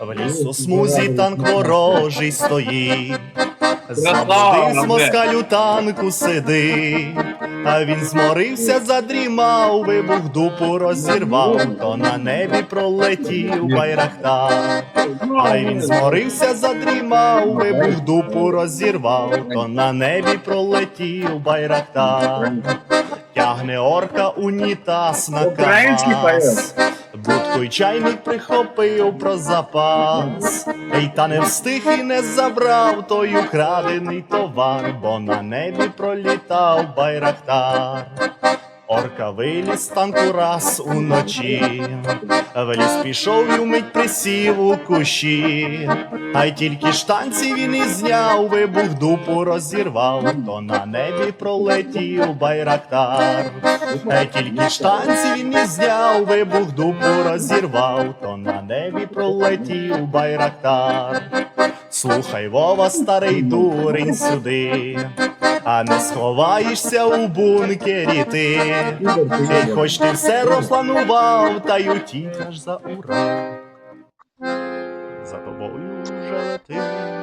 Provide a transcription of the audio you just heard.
В лісу смузі танк ворожий стоїть. Красава, з москалю танку сидить, а він зморився, задрімав, вибух дупу розірвав, то на небі пролетів байрахтар. А він зморився, задрімав, вибух дупу розірвав, то на небі пролетів байрактар. Тягне орка унітаз на Український. Будку й чайник прихопив про запас. Ей, та не встиг і не забрав той украдений товар, бо на небі пролітав байрактар. Орка виліз танку раз уночі, в ліс пішов і вмить присів у кущі, а й тільки штанці він і зняв, вибух дупу розірвав, то на небі пролетів байрактар. А й тільки штанці він і зняв, вибух дупу розірвав, то на небі пролетів байрактар. Слухай, Вова, старий дурень сюди, а не сховаєшся у бункері ти. Ей, хоч ти все розпланував, та й утікаш за ура. За тобою вже летить.